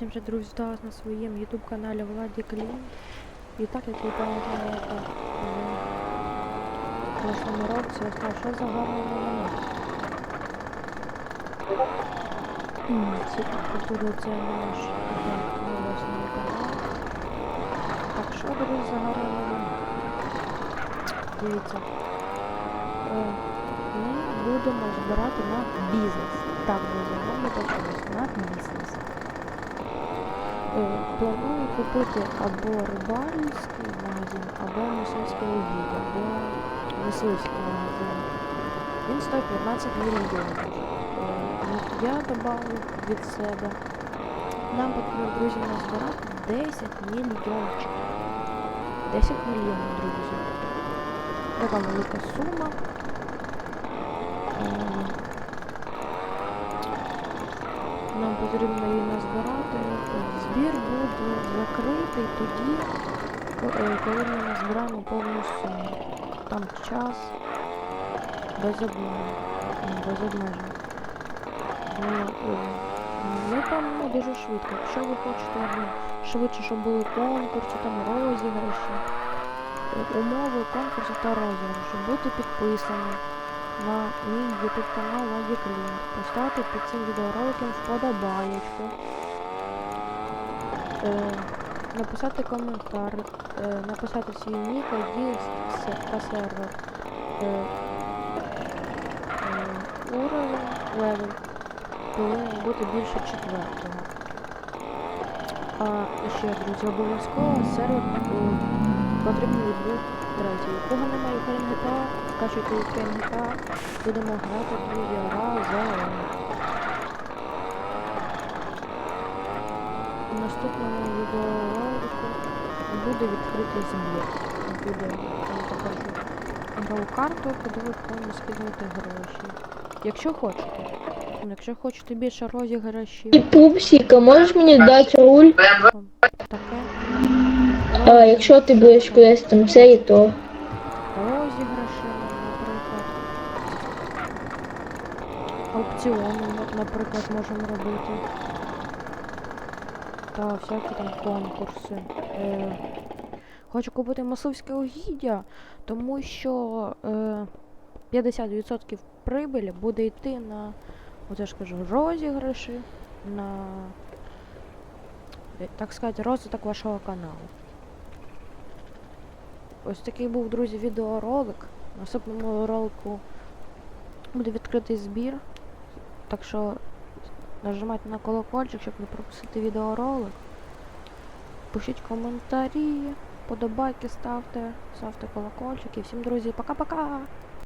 всім же друзі на своєму YouTube каналі Владі Клін. І так як ви пам'ятаєте, в прошлому році я сказав, що за гарна новина. М, Всі наш новосний канал. Так що друзі за гарна новина? Дивіться. Е, Ми будемо збирати на бізнес. Так, друзі, вам не на бізнес. Е, Планую купити або рибальський магазин, або мисливське угіддя, або мисливський магазин. Він стоїть 15 мільйонів. Е, Я додав від себе. Нам потрібно, друзі, назбирати 10 мільйончиків. 10 мільйонів, друзі. Така велика сума. Е, Нам потрібно її назбирати. Збір буде закритий тоді, е, коли ми назбираємо повну суму. Там час без обмежень. Без обмежень. Ну, е, Ми там дуже швидко. Якщо ви хочете швидше, щоб були конкурси, там розіграші, е, умови конкурсу та розіграшу, бути підписані на мій YouTube канал Ладі Клін. Поставити під цим відеороликом вподобаєчку. Е, написати коментар, е, написати свій нік, ID та сервер. Е, е, уровень, левел повинен бути більше четвертого. А ще, друзі, обов'язково сервер потрібно відбути третій. У кого немає Ukraine GTA, скачуйте Ukraine GTA, будемо грати, друзі, разом. У наступному відеоролику буде відкритий збір. Буде, покажу карту, куди ви повинні скидувати гроші. Якщо хочете. Якщо хочете більше розіграшів, Ти пупсика, можеш мені дати руль? таке. А якщо ти будеш кудись там це і то. розіграші, наприклад. Аукціони, наприклад, можемо робити. Та всякі там конкурси. Е, хочу купити мисливське угіддя, тому що е, 50% прибилі буде йти на, оце ж кажу, розіграші, на, е, так сказати, розвиток вашого каналу. Ось такий був, друзі, відеоролик. В наступному ролику буде відкритий збір. Так що нажимайте на колокольчик, щоб не пропустити відеоролик. Пишіть коментарі, подобайки ставте, ставте колокольчик і Всім, друзі, пока-пока!